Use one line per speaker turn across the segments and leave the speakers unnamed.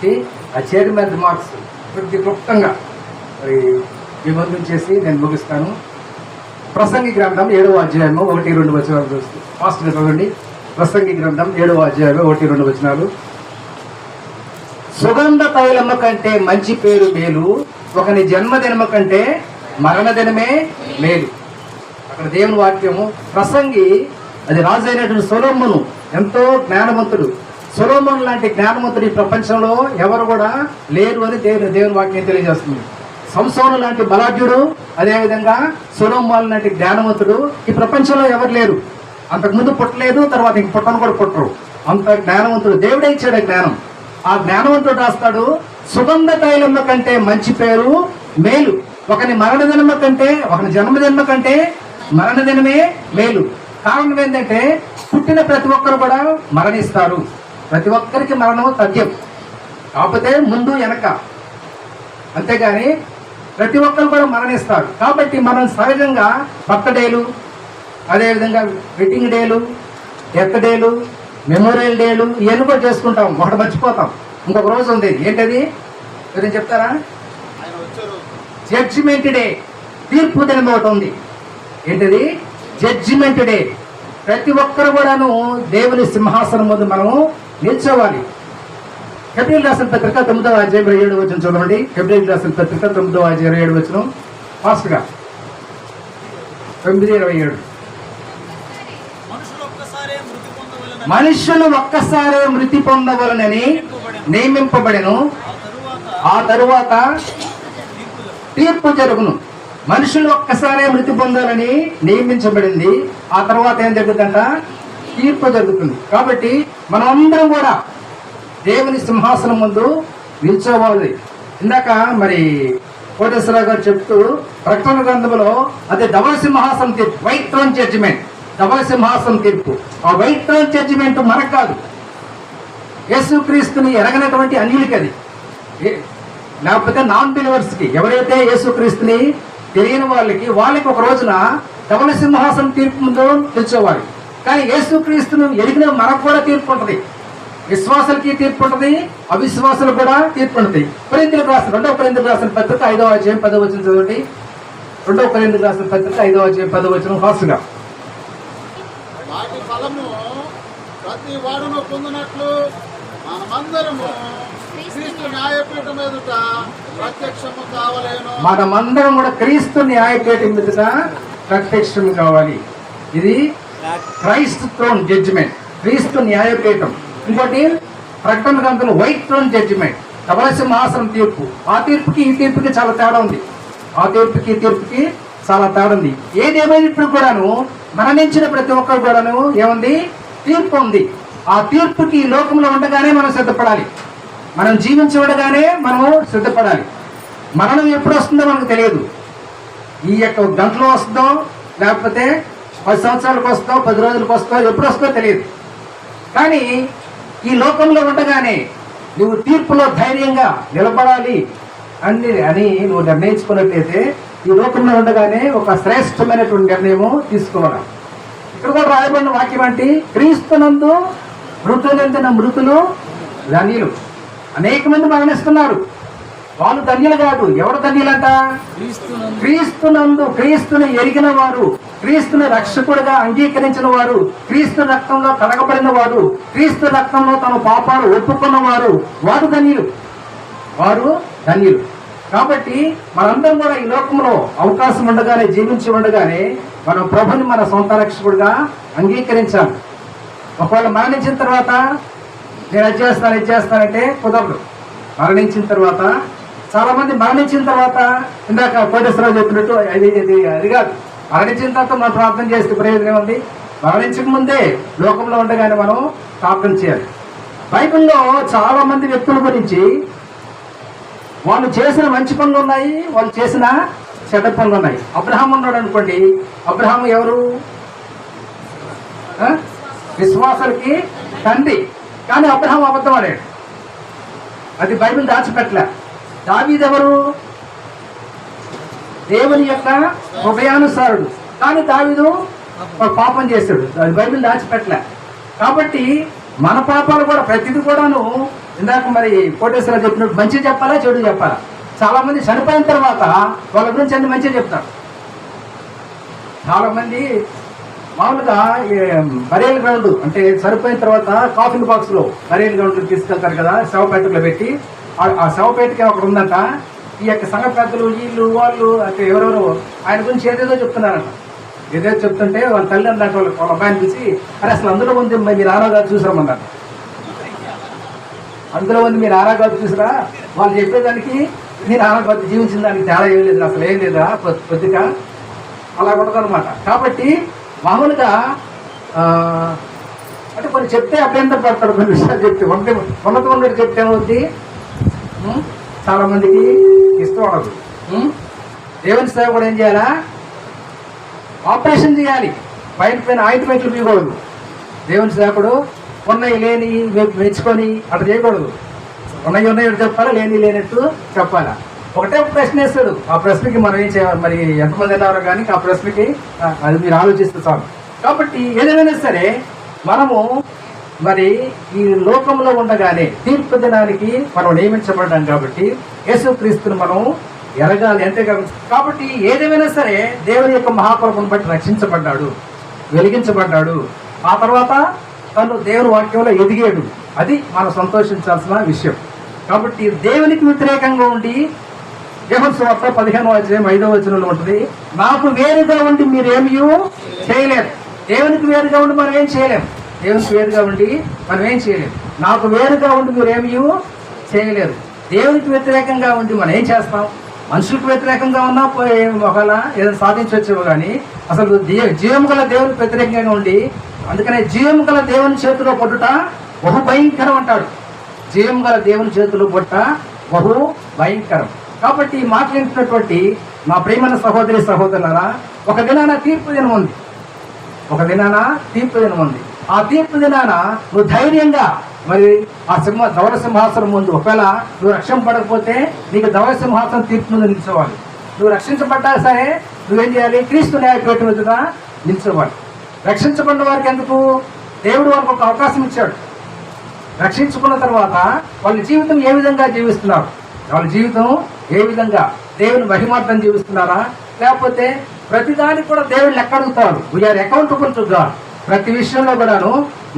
కాబట్టి ఆ chairman remarks ప్రతి క్లుప్తంగా మరి విభజన చేసి నేను ముగిస్తాను. ప్రసంగి గ్రంథం ఏడవ అధ్యాయము ఒకటి రెండు వచనాలు చూస్తూ ఫాస్ట్గా చదవండి. ప్రసంగి గ్రంథం ఏడవ అధ్యాయము ఒకటి రెండు వచనాలు. సుగంధ తైలము కంటే మంచి పేరు మేలు ఒకని జన్మదినము కంటే మరణదినమే మేలు. అక్కడ దేవుని వాక్యము ప్రసంగి అది రాజు అయినటువంటి ఎంతో జ్ఞానవంతుడు. సొలోమన్ లాంటి జ్ఞానవంతుడు ఈ ప్రపంచంలో ఎవరు కూడా లేరు అని దేవుని దేవుని వాక్యం తెలియజేస్తుంది. సంసోను లాంటి బలాఢ్యుడు అదేవిధంగా సొలోమాన్ లాంటి జ్ఞానవంతుడు ఈ ప్రపంచంలో ఎవరు లేరు. అంతకుముందు పుట్టలేదు తర్వాత ఇంక పుట్టను కూడా పుట్టరు. అంత జ్ఞానవంతుడు దేవుడే ఇచ్చాడు జ్ఞానం. ఆ జ్ఞానవంతుడు రాస్తాడు సుగంధ తైలమ్మ కంటే మంచి పేరు మేలు. ఒకని మరణ జన్మ కంటే ఒకని జన్మదినమ కంటే మరణ దినమే మేలు. కారణం ఏంటంటే పుట్టిన ప్రతి ఒక్కరు కూడా మరణిస్తారు. ప్రతి ఒక్కరికి మరణం తథ్యం కాకపోతే ముందు వెనక. అంతేగాని ప్రతి ఒక్కరు కూడా మరణిస్తారు. కాబట్టి మనం సహజంగా బర్త్డేలు అదేవిధంగా వెడ్డింగ్ డేలు డెత్ డేలు మెమోరియల్ డేలు ఇవన్నీ కూడా చేసుకుంటాం. ఒకటి మర్చిపోతాం. ఇంకొక రోజు ఉంది. ఏంటది? మీరు చెప్తారా? జడ్జిమెంట్ డే తీర్పు దినం ఒకటి ఉంది. ఏంటది? జడ్జిమెంట్ డే ప్రతి ఒక్కరు కూడాను దేవుని సింహాసనం ముందు మనము నిల్చోవాలి. ఫిబ్రిల్ రాసిన పత్రిక తొమ్మిదవ అధ్యాయం ఇరవై ఏడు వచ్చిన చూడండి. ఫిబ్రిల్ రాసిన పత్రిక తొమ్మిదవ అధ్యాయం ఇరవై ఏడు వచ్చిన ఫాస్ట్గా. తొమ్మిది ఇరవై ఏడు.
మనుషులు ఒక్కసారే మృతి పొందవలనని
నియమింపబడను.
ఆ తరువాత తీర్పు జరుగును.
మనుషులు ఒక్కసారే మృతి పొందాలని నియమించబడింది. ఆ తర్వాత ఏం జరుగుతుందంట? తీర్పు జరుగుతుంది. కాబట్టి మనం అందరం కూడా దేవుని సింహాసనం ముందు నిల్చోవాలి. ఇందాక మరి కోటేశ్వరరావు గారు చెప్తూ ప్రకటన గ్రంథంలో అది డబల్ సింహాసనం తీర్పు వైట్ థ్రోన్ జడ్జిమెంట్ డబల్ సింహాసనం తీర్పు. ఆ వైట్ థ్రోన్ జడ్జిమెంట్ మనకు కాదు. యేసుక్రీస్తుని ఎరగనటువంటి అన్యులకి అది. లేకపోతే నాన్ బిలివర్స్కి ఎవరైతే యేసుక్రీస్తుని తెలియని వాళ్ళకి వాళ్ళకి ఒక రోజున డబల్ సింహాసనం తీర్పు ముందు తెచ్చేవారు కానీ యేసుక్రీస్తును ఎరిగిన మనకు కూడా తీర్పు ఉంటుంది. విశ్వాసులకి తీర్పు ఉంటుంది అవిశ్వాసులకు కూడా తీర్పు ఉంటుంది. కొరింతలకు రాసిన రెండవ కొరింతలకు రాసిన పత్రిక ఐదవ అధ్యాయం పదవ వచ్చిన చదవండి. రెండవ కొరింతలకు రాసిన పత్రిక ఐదవ అధ్యాయం పదవ వచ్చిన ఫాస్ట్గా
వాటి ఫలము ప్రతి వాడును పొందినట్లు మనమందరము క్రీస్తు న్యాయపీఠం ఎదుట ప్రత్యక్షము కావలేను.
మనమందరం కూడా క్రీస్తు న్యాయపీఠం మీదట ప్రత్యక్షం కావాలి. ఇది క్రైస్ట్ థ్రోన్ జడ్జిమెంట్ క్రీస్తు న్యాయపీఠం. ఇంకోటి ప్రకటన గ్రంథంలో వైట్ థ్రోన్ జడ్జిమెంట్ కమల సింహాసనం తీర్పు. ఆ తీర్పుకి ఈ తీర్పుకి చాలా తేడా ఉంది. ఆ తీర్పుకి ఈ తీర్పుకి చాలా తేడా ఉంది. ఏది ఏమైనప్పుడు కూడాను మరణించిన ప్రతి ఒక్కరు కూడాను ఏముంది? తీర్పు ఉంది. ఆ తీర్పుకి ఈ లోకంలో ఉండగానే మనం సిద్ధపడాలి. మనం జీవించి ఉండగానే మనము సిద్ధపడాలి. మరణం ఎప్పుడు వస్తుందో మనకు తెలియదు. ఈ యొక్క గంటలో వస్తుందో లేకపోతే పది సంవత్సరాలకు వస్తుందో పది రోజులకు వస్తుందో ఎప్పుడు వస్తుందో తెలియదు. కానీ ఈ లోకంలో ఉండగానే నువ్వు తీర్పులో ధైర్యంగా నిలబడాలి అని అని నువ్వు నిర్ణయించుకున్నట్లయితే ఈ లోకంలో ఉండగానే ఒక శ్రేష్టమైనటువంటి నిర్ణయము తీసుకోవడం ఇక్కడ కూడా రాయబడిన వాక్యం అంటే క్రీస్తునందు మృతులందిన మృతులు ధన్యులు. అనేక మంది మరణిస్తున్నారు. వాళ్ళు ధన్యులు కాదు. ఎవరు ధన్యులంట? క్రీస్తునందు క్రీస్తుని ఎరిగిన వారు క్రీస్తుని రక్షకుడుగా అంగీకరించిన వారు క్రీస్తు రక్తంలో కడగబడిన వారు క్రీస్తు రక్తంలో తమ పాపాలు ఒప్పుకున్న వారు వారు ధన్యులు. వారు ధన్యులు. కాబట్టి మనందరం కూడా ఈ లోకంలో అవకాశం ఉండగానే జీవించి ఉండగానే మనం ప్రభుని మన సొంత రక్షకుడిగా అంగీకరించాలి. ఒకవేళ మరణించిన తర్వాత నేను అది చేస్తాను ఇది చేస్తానంటే కుదరదు. మరణించిన తర్వాత చాలా మంది మరణించిన తర్వాత ఇందాక కోటేశ్వరరావు చెప్పినట్టు అది ఇది అది కాదు. మరణించిన తర్వాత మనం ప్రార్థన చేస్తే ప్రయోజనం ఉంది మరణించక ముందే లోకంలో ఉండగానే మనం ప్రార్థన చేయాలి. బైబిల్లో చాలా మంది వ్యక్తుల గురించి వాళ్ళు చేసిన మంచి పనులు ఉన్నాయి వాళ్ళు చేసిన చెడ్డ పనులు ఉన్నాయి. అబ్రహాం ఉన్నాడు అనుకోండి. అబ్రహాం ఎవరు? విశ్వాసానికి విశ్వాసులకి తండ్రి. కానీ అబ్రహాం అబద్ధం ఆడాడు. అది బైబిల్ దాచిపెట్టలే. దావీదెవరు? దేవుని యొక్క హృదయానుసారుడు. కానీ దావీదు ఒక పాపం చేశాడు. అది బైబిల్ దాచిపెట్టలే. కాబట్టి మన పాపాలు కూడా ప్రతిది కూడాను ఇందాక మరి కోటేశ్వర చెప్పినట్టు మంచి చెప్పాలా చెడు చెప్పాలా? చాలా మంది చనిపోయిన తర్వాత వాళ్ళ గురించి అన్ని మంచిగా చెప్తారు. చాలా మంది మామూలుగా బరేల్ గ్రౌండ్ అంటే సరిపోయిన తర్వాత కాఫీ బాక్స్లో బరేల్ గ్రౌండ్ తీసుకెళ్తారు కదా శవపేటలో పెట్టి ఆ- శవపేటిక శవపేటకి ఒకటి ఉందంట. ఈ యొక్క సంఘ పెద్దలు వీళ్ళు వాళ్ళు అంటే ఎవరెవరు ఆయన గురించి ఏదేదో చెప్తున్నారంట. ఏదేదో చెప్తుంటే వాళ్ళ తల్లి అన్నట్టు వాళ్ళ వాళ్ళ అబ్బాయిని చూసి అరే అసలు అందులో ఉంది మీ నాన్నగారు చూసామన్నారు అందులో ఉంది మీరు నాన్నగారు చూసిరా? వాళ్ళు చెప్పేదానికి మీరు నాన్నగారు జీవించిన దానికి తేడా ఏం లేదు అసలు ఏం లేదా పొద్దుక అలా ఉండదన్నమాట. కాబట్టి మామూలుగా అంటే కొన్ని చెప్తే అభ్యంతరం పడతాడు కొన్ని విషయాలు చెప్తే. ఉంటే ఉన్నత ఉన్నట్టు చెప్తే ఏమవుద్ది? చాలా మందికి ఇష్టం ఉండదు. దేవుని సేవ కూడా ఏం చేయాలా? ఆపరేషన్ చేయాలి. పైన పైన ఆయింట్మెంట్లు పీయకూడదు దేవుని సేవకుడు ఉన్నాయి లేని మెచ్చుకొని అట్లా చేయకూడదు. ఉన్నాయి ఉన్నాయి చెప్పాలా? లేని లేనట్టు చెప్పాలా? ఒకటే ఒక ప్రశ్న వేస్తాడు. ఆ ప్రశ్నకి మనం ఏం చేయాలి? మరి ఎంతమంది వెళ్ళారో కానీ ఆ ప్రశ్నకి అది మీరు ఆలోచిస్తే చాలు. కాబట్టి ఏదైనా సరే మనము మరి ఈ లోకంలో ఉండగానే తీర్పు దినానికి మనం నియమించబడ్డాం కాబట్టి యేసుక్రీస్తుని మనం ఎరగాలి అంతే కాబట్టి ఏదేమైనా సరే దేవుని యొక్క మహాకృపను బట్టి రక్షించబడ్డాడు వెలిగించబడ్డాడు. ఆ తర్వాత తను దేవుని వాక్యంలో ఎదిగాడు. అది మనం సంతోషించాల్సిన విషయం. కాబట్టి దేవునికి వ్యతిరేకంగా ఉండి జహన్ సువార్త పదిహేను వచనం ఐదో వచనంలో ఉంటుంది నాకు వేరుగా ఉండి మీరేమీ చేయలేరు. దేవునికి వేరుగా ఉండి మనం ఏం చేయలేం? దేవునికి వేరుగా ఉండి? మనం ఏం చేయలేము నాకు వేరుగా ఉండి మీరేమీ చేయలేరు. దేవునికి వ్యతిరేకంగా ఉండి మనం ఏం చేస్తాం? మనుషులకు వ్యతిరేకంగా ఉన్నా పోయి ఒకవేళ ఏదైనా సాధించవచ్చేమో కానీ అసలు జీ- జీవము గల దేవునికి వ్యతిరేకంగా ఉండి అందుకనే జీవము గల దేవుని చేతిలో పొట్టుట బహు భయంకరం అంటాడు. జీవం గల దేవుని చేతిలో పొట్ట బహు భయంకరం కాబట్టి మాట్లాడినటువంటి మాట్లాడుతున్నటువంటి మా ప్రేమైన సహోదరి సహోదరులారా ఒక దినాన తీర్పు దినం ఉంది ఒక దినాన తీర్పు దినం ఉంది ఆ తీర్పు దినాన నువ్వు ధైర్యంగా మరి ఆ సింహ ధవల సింహాసనం ముందు ఒకవేళ నువ్వు రక్షణ పడకపోతే నీకు ధవల సింహాసనం తీర్పు ముందు నిల్చోవాలి నువ్వు రక్షించబడ్డా సరే నువ్వేం చేయాలి? క్రీస్తు న్యాయపేట ఎదుట నిల్చోవాలి రక్షించబడిన వారికి ఎందుకు? దేవుడు వారికి ఒక అవకాశం ఇచ్చాడు. రక్షించుకున్న తర్వాత వాళ్ళ జీవితం ఏ విధంగా జీవిస్తున్నారు? వాళ్ళ జీవితం ఏ విధంగా? దేవుని మహిమార్థం జీవిస్తున్నారా? లేకపోతే ప్రతిదానికి కూడా దేవుడు లెక్క అడుగుతారు వీఆర్ అకౌంటబుల్ టు గాడ్ ప్రతి విషయంలో కూడాను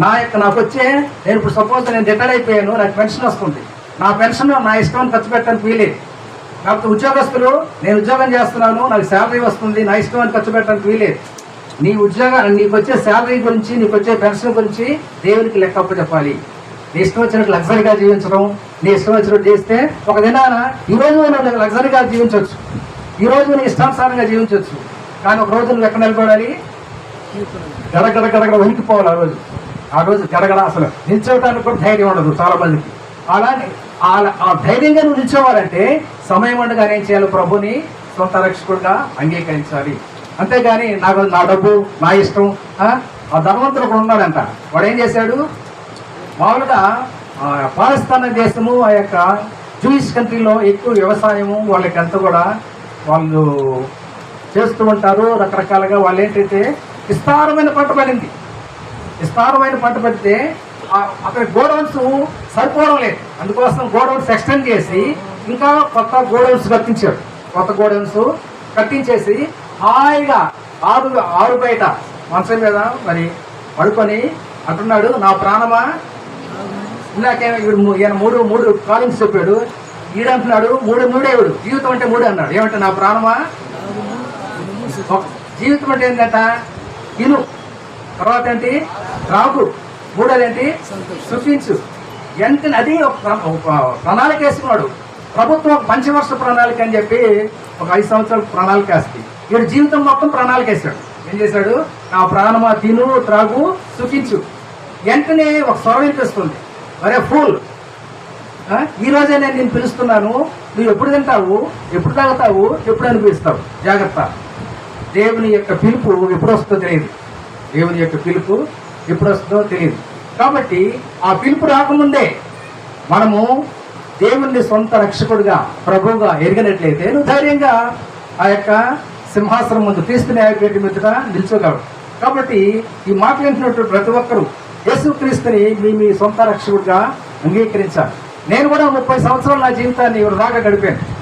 నా యొక్క నాకు వచ్చే నేను ఇప్పుడు సపోజ్ నేను రిటైర్ అయిపోయాను నాకు పెన్షన్ వస్తుంది. నా పెన్షన్ నా ఇష్టం ఖర్చు పెట్టడానికి వీలేదు కాబట్టి ఉద్యోగస్తులు నేను ఉద్యోగం చేస్తున్నాను నాకు శాలరీ వస్తుంది నా ఇష్టం అని ఖర్చు పెట్టడానికి వీలేదు నీ ఉద్యోగ నీకు వచ్చే శాలరీ గురించి నీకు వచ్చే పెన్షన్ గురించి దేవునికి లెక్క చెప్పాలి. నీ ఇష్టం వచ్చినట్టు లగ్జరీగా జీవించడం నీ ఇష్టం వచ్చినట్టు చేస్తే ఒక దినాన ఈ రోజు నువ్వు లగ్జరీగా జీవించవచ్చు. ఈరోజు నీ ఇష్టానుసారంగా జీవించవచ్చు. కానీ ఒక రోజు నువ్వు ఎక్కడ నిలబడాలి? గడగడ గడగడ వణికిపోవాలి ఆ రోజు. ఆ రోజు గడగడ అసలు. నిల్చోవటానికి కూడా ధైర్యం ఉండదు చాలా మందికి. అలానే ఆ- ఆ ధైర్యంగా నువ్వు నిల్చోవాలంటే సమయం ఉండగానే ఏం చేయాలి? ప్రభుని సొంత రక్షకుడిగా అంగీకరించాలి. అంతేగాని నాకు నా డబ్బు నా ఇష్టం ఆ? ధనవంతుడు ఒకడు ఉన్నాడంట. వాడు ఏం చేశాడు? మామూలుగా ఆ, పాకిస్తాన్ దేశము ఆ యొక్క జూయిష్ కంట్రీలో ఎక్కువ వ్యవసాయము వాళ్ళకి అంతా కూడా వాళ్ళు చేస్తూ ఉంటారు. రకరకాలుగా వాళ్ళు ఏంటంటే విస్తారమైన పంట పడింది. విస్తారమైన పంట పడితే అక్కడ గోడౌన్స్ సరిపోవడం లేదు. అందుకోసం గోడౌన్స్ ఎక్స్టెండ్ చేసి ఇంకా కొత్త గోడౌన్స్ కట్టించాడు కొత్త గోడౌన్స్ కట్టించేసి హాయిగా ఆరు ఆరు బయట మంచం మీద మరి పడుకొని అంటున్నాడు నా ప్రాణమా? ఇందాకే మూ- ఈయన మూడు మూడు కాలింగ్స్ చెప్పాడు. ఈడంటున్నాడు మూడు మూడేవుడు జీవితం అంటే మూడు అన్నాడు. ఏమంటే నా ప్రాణమా? జీవితం అంటే ఏంటంట ఇను తర్వాత ఏంటి? రాగు మూడోది ఏంటి? సుఖించు. ఎంత అది ప్రణాళిక వేసుకున్నాడు. ప్రభుత్వం ఒక పంచవర్ష ప్రణాళిక అని చెప్పి ఒక ఐదు సంవత్సరాల ప్రణాళిక వేస్తుంది వీడు జీవితం మొత్తం ప్రణాళిక వేశాడు. ఏం చేశాడు? నా ప్రాణమా తిను త్రాగు సుఖించు. వెంటనే ఒక స్వరం వినిపిస్తుంది. అరే ఫూల్? ఈ రోజే నేను నేను పిలుస్తున్నాను. నువ్వు ఎప్పుడు తింటావు? ఎప్పుడు తాగుతావు? ఎప్పుడు అనిపిస్తావు జాగ్రత్త. దేవుని యొక్క పిలుపు ఎప్పుడు వస్తుందో తెలియదు. దేవుని యొక్క పిలుపు ఎప్పుడు వస్తుందో తెలియదు. కాబట్టి ఆ పిలుపు రాకముందే మనము దేవుని సొంత రక్షకుడిగా ప్రభువుగా ఎరిగినట్లయితే నువ్వు ధైర్యంగా ఆ యొక్క సింహాసనం ముందు క్రీస్తు న్యాయపేట మీదుగా నిల్చోగలవు కాబట్టి ఈ మాట వింటున్నట్టు ప్రతి ఒక్కరూ యేసుక్రీస్తుని మీ మీ సొంత రక్షకుడిగా అంగీకరించాలి. నేను కూడా ముప్పై సంవత్సరాలు నా జీవితాన్ని వృధాగా గడిపాను.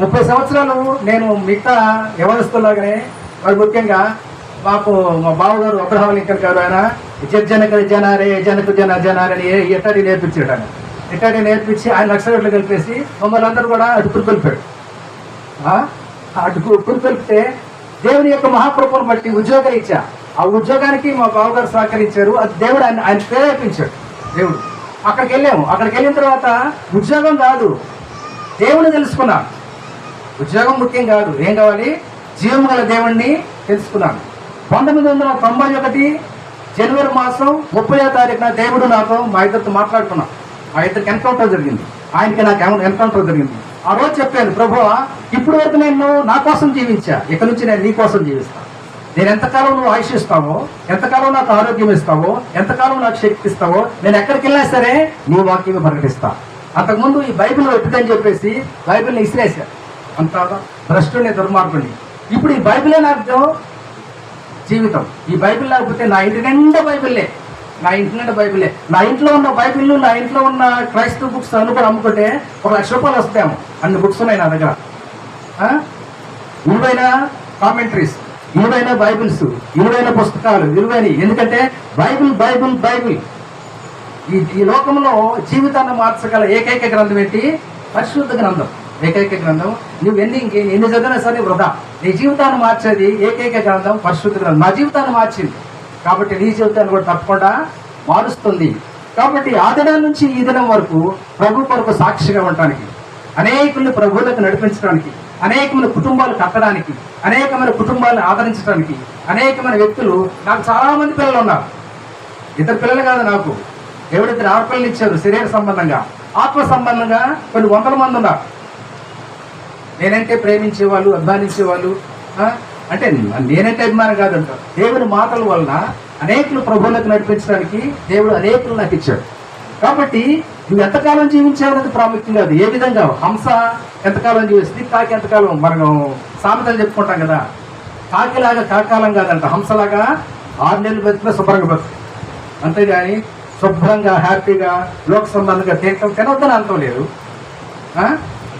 ముప్పై సంవత్సరాలు నేను మిగతా యవనస్తులాగానే మరి ముఖ్యంగా మాకు మా బావగారు అబ్రహాం లింకన్ గారు ఆయన జనక జనారే జనకు జన జనారని ఎట్టడి నేర్పించాడు ఆయన. ఎట్టడి నేర్పించి ఆయన లక్షలు కలిపేసి మమ్మల్ని అందరూ కూడా అటుకులు కలిపాడు. అటుకులు కలిపితే దేవుని యొక్క మహాప్రభుని బట్టి ఉద్యోగం ఇచ్చా. ఆ ఉద్యోగానికి మా బావగారు సహకరించారు. అది దేవుడు ఆయన ఆయన ప్రేరేపించాడు దేవుడు. అక్కడికి వెళ్ళాము. అక్కడికి వెళ్ళిన తర్వాత ఉద్యోగం కాదు. దేవుని తెలుసుకున్నాను ఉద్యోగం ముఖ్యం కాదు. ఏం కావాలి జీవం గల దేవుణ్ణి తెలుసుకున్నాను. పంతొమ్మిది వందల తొంభై ఒకటి జనవరి మాసం ముప్పై తారీఖున దేవుడు నాతో మా ఇద్దరితో మాట్లాడుకున్నాం. మా ఇద్దరికి ఎన్కౌంటర్ జరిగింది. ఆయనకి నాకు ఎన్కౌంటర్ జరిగింది. ఆ రోజు చెప్పాను ప్రభు ఇప్పుడు వరకు నేను నా కోసం జీవించా. ఇక నుంచి నేను నీ కోసం జీవిస్తాను నేను ఎంతకాలం నువ్వు ఆయుషిస్తావో ఎంతకాలం నాకు ఆరోగ్యం ఇస్తావో ఎంతకాలం నాకు శక్తి ఇస్తావో నేను ఎక్కడికి వెళ్ళినా సరే నీ వాక్యమే ప్రకటిస్తా. అంతకుముందు ఈ బైబిల్ పెట్టదని చెప్పేసి బైబిల్ని ఇసిరేశారు అంత భ్రష్టుని దుర్మార్గుని. ఇప్పుడు ఈ బైబిలే నాకు జీవితం. ఈ బైబిల్ లేకపోతే నా ఇంటి నిండా బైబిల్లే. నా ఇంటి నిండా బైబిలే నా ఇంట్లో ఉన్న బైబిల్ నా ఇంట్లో ఉన్న క్రైస్తవ బుక్స్ అన్ని కూడా అమ్ముకుంటే ఒక లక్ష రూపాయలు వస్తాము అన్ని బుక్స్ ఉన్నాయి నా దగ్గర. విలువైన కామెంటరీస్ విలువైన బైబిల్స్ విలువైన పుస్తకాలు విలువైన ఎందుకంటే బైబిల్ బైబిల్ బైబిల్. ఈ ఈ లోకంలో జీవితాన్ని మార్చగల ఏకైక గ్రంథం ఏంటి? పరిశుద్ధ గ్రంథం. ఏకైక గ్రంథం. నువ్వు ఎన్ని ఇంకే ఎన్ని చదివినా సరే వృధా. నీ జీవితాన్ని మార్చేది ఏకైక గ్రంథం పరిశుద్ధ గ్రంథం. నా జీవితాన్ని మార్చింది. కాబట్టి నీ జీవితాన్ని కూడా తప్పకుండా మారుస్తుంది. కాబట్టి ఆ దినం నుంచి ఈ దినం వరకు ప్రభు కొరకు సాక్షిగా ఉండటానికి అనేకుల్ని ప్రభువులకు నడిపించడానికి అనేకమైన కుటుంబాలు కట్టడానికి అనేకమైన కుటుంబాలను ఆదరించడానికి అనేకమైన వ్యక్తులు నాకు చాలా మంది పిల్లలు ఉన్నారు. ఇద్దరు పిల్లలు కాదు నాకు. ఎవరిద్దరు ఆడపిల్లలు ఇచ్చారు శరీర సంబంధంగా. ఆత్మ సంబంధంగా కొన్ని వందల మంది ఉన్నారు. నేనంటే ప్రేమించే వాళ్ళు అభిమానించే వాళ్ళు అంటే నేనంటే అభిమానం కాదంట దేవుని మాటల వలన అనేకులు ప్రభువులకు నడిపించడానికి దేవుడు అనేకులు నాకు ఇచ్చాడు. కాబట్టి నువ్వు ఎంతకాలం జీవించావనేది ప్రాముఖ్యం కాదు. ఏ విధంగా? హంస ఎంతకాలం జీవిస్తుంది? కాకి ఎంతకాలం? మనం సామెతలు చెప్పుకుంటాం కదా. కాకిలాగా కాకాలం కాదంట. హంసలాగా ఆరు నెలలు బతికినా శుభ్రంగా బతుకు అంతేగాని శుభ్రంగా హ్యాపీగా లోక సంబంధంగా తినటం తినొద్దని అంతం లేదు.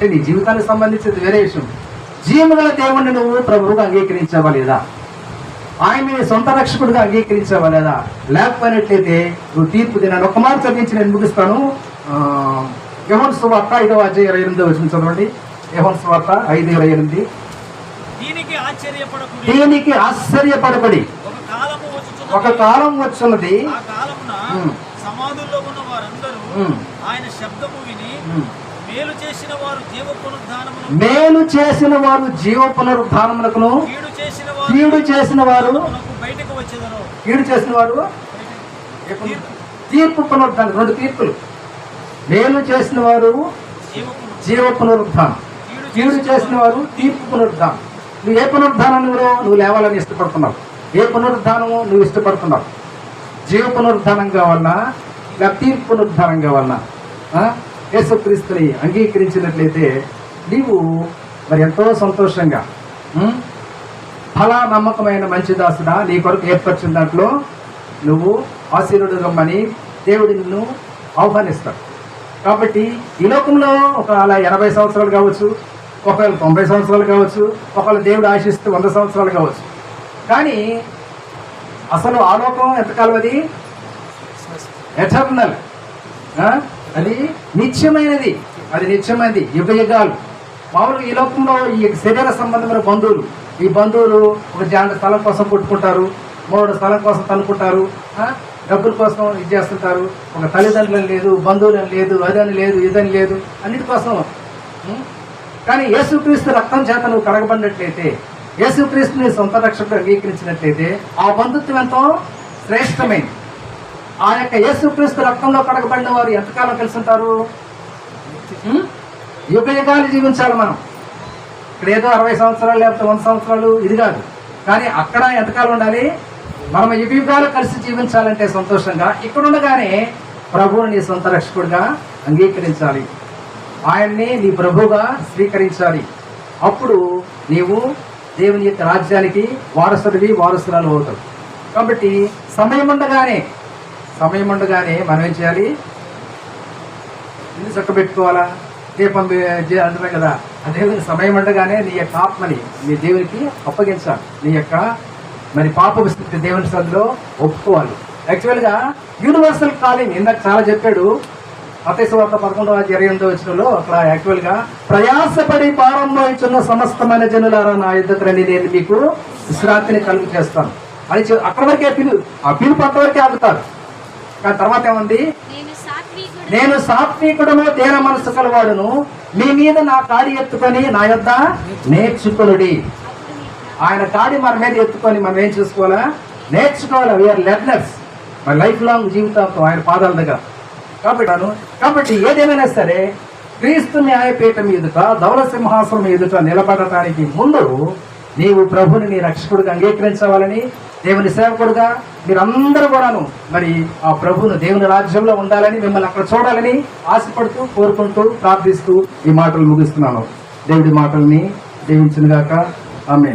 అంటే నీ జీవితానికి సంబంధించింది వేరే విషయం. జీవగల దేవుణ్ణి నువ్వు ప్రభువుగా అంగీకరించావా లేదా? ఆయన నీ సొంత రక్షకుడిగా అంగీకరించావా లేదా? లేకపోయినట్లయితే నువ్వు తీర్పు దినాన్ని ఒక మాట చదివించి నేను ముగిస్తాను. యహోన్ సువార్త ఐదవ అధ్యాయ ఇరవై ఎనిమిది వచ్చిన చదవండి. యహోన్ సువార్త ఐదు ఇరవై ఎనిమిది.
దీనికి
ఆశ్చర్యపడబడి
ఒక
కాలం ఉమ్.
సమాధుల్లో ఉన్న వారందరూ
ఉమ్.
ఆయన శబ్దము విని
ఉమ్.
మేలు చేసిన వారు జీవ పునరుద్ధానమును
మేలు చేసిన వారు జీవ పునరుద్ధానములకు
కీడు చేసిన వారు
కీడు చేసిన వారు
బయటకు
కీడు చేసిన వారు తీర్పు పునరుద్ధానం రెండు తీర్పులు. మేలు చేసిన వారు
జీవ
పునరుద్ధానం. కీడు చేసిన వారు తీర్పు పునరుద్ధానం. నువ్వు ఏ పునరుద్ధానంలో నువ్వు లేవాలని ఇష్టపడుతున్నావు. ఏ పునరుద్ధానము నువ్వు ఇష్టపడుతున్నావు? జీవ పునరుద్ధానం కావాలన్నా లేక తీర్పు పునరుద్ధానం కావాలన్నా యేసుక్రీస్తుని అంగీకరించినట్లయితే నీవు మరి ఎంతో సంతోషంగా ఫలా నమ్మకమైన మంచి దాసుడా నీ కొరకు ఏర్పరిచిన దాంట్లో నువ్వు ఆశీర్వడు రమ్మని దేవుడి నిన్ను ఆహ్వానిస్తాడు. కాబట్టి ఈ లోకంలో ఒక అలా ఎనభై సంవత్సరాలు కావచ్చు ఒకవేళ తొంభై సంవత్సరాలు కావచ్చు ఒకవేళ దేవుడు ఆశిస్తూ వంద సంవత్సరాలు కావచ్చు. కానీ అసలు ఆ లోకం ఎంతకాలం అది? ఎటర్నల్ అది నిత్యమైనది. అది నిత్యమైనది. యుగ యుగాలు. మామూలుగా ఈ లోకంలో ఈ శరీర సంబంధమైన బంధువులు ఈ బంధువులు ఒక జాండ స్థలం కోసం కొట్టుకుంటారు మూడు స్థలం కోసం తనుకుంటారు డబ్బుల కోసం ఇది చేస్తుంటారు. ఒక తల్లిదండ్రులని లేదు బంధువులని లేదు అదని లేదు ఇదని లేదు అన్నిటి కోసం. కానీ యేసుక్రీస్తు రక్తం చేత నువ్వు కడగబడినట్లయితే యేసుక్రీస్తుని సొంత రక్షకుడు అంగీకరించినట్లయితే ఆ బంధుత్వం ఎంతో శ్రేష్టమైంది. ఆ యొక్క యేసుక్రీస్తు రక్తంలో కడగబడిన వారు ఎంతకాలం కలిసి ఉంటారు? యుగ యుగాలు జీవించాలి మనం. ఇక్కడ ఏదో అరవై సంవత్సరాలు లేకపోతే వంద సంవత్సరాలు ఇది కాదు. కానీ అక్కడ ఎంతకాలం ఉండాలి? మనం యుగ యుగాలు కలిసి జీవించాలంటే సంతోషంగా ఇక్కడ ఉండగానే ప్రభువుని నీ సొంత రక్షకుడిగా అంగీకరించాలి. ఆయన్ని నీ ప్రభుగా స్వీకరించాలి. అప్పుడు నీవు దేవుని యొక్క రాజ్యానికి వారసుడివి వారసురాలు అవుతావు. కాబట్టి సమయం ఉండగానే సమయం ఉండగానే మనం ఏం చేయాలి? చక్కబెట్టుకోవాలా చక్క పెట్టుకోవాలా అంటున్నాం కదా. అదేవిధంగా సమయం అంటగానే నీ యొక్క ఆత్మని నీ దేవునికి అప్పగించాలి. నీ యొక్క మరి పాప స్థితి దేవుని సందులో ఒప్పుకోవాలి. యాక్చువల్గా యూనివర్సల్ కాలింగ్ ఇందాక చాలా చెప్పాడు. అతేశ్వార్త పదకొండవ ఇరవై ఎనిమిదో వచ్చినలో అక్కడ యాక్చువల్గా ప్రయాసపడి ప్రారంభించున్న సమస్తమైన జనులారా నా యుద్ధకు రండి నేను మీకు విశ్రాంతిని కలుగు చేస్తాను. అని చె- అక్కడ వరకే పిలు ఆ పిలుపు అంతవరకే ఆగుతారు. కానీ తర్వాత ఏముంది?
నేను
సాత్వికుడను దేన మనసు కలవాడును. మీ మీద నా కాడి ఎత్తుకొని నా యొద్ద నేర్చుకునుడి. ఆయన కాడి మన మీద ఎత్తుకొని మనం ఏం చేసుకోవాలా? నేర్చుకోవాలి? వీఆర్ లెర్నర్స్ మన లైఫ్ లాంగ్ జీవితాంతం ఆయన పాదాల దగ్గర. కాబట్టి అను- కాబట్టి ఏదేమైనా సరే క్రీస్తు న్యాయపీఠం ఎదుట ధవల సింహాసనం ఎదుట నిలబడటానికి ముందు నీవు ప్రభుని నీ రక్షకుడిగా అంగీకరించవాలని దేవుని సేవకుడుగా మీరందరూ కూడాను మరి ఆ ప్రభువును దేవుని రాజ్యంలో ఉండాలని మిమ్మల్ని అక్కడ చూడాలని ఆశపడుతూ కోరుకుంటూ ప్రార్థిస్తూ ఈ మాటలు ముగిస్తున్నాను. దేవుడి మాటల్ని దీవించునుగాక. ఆమె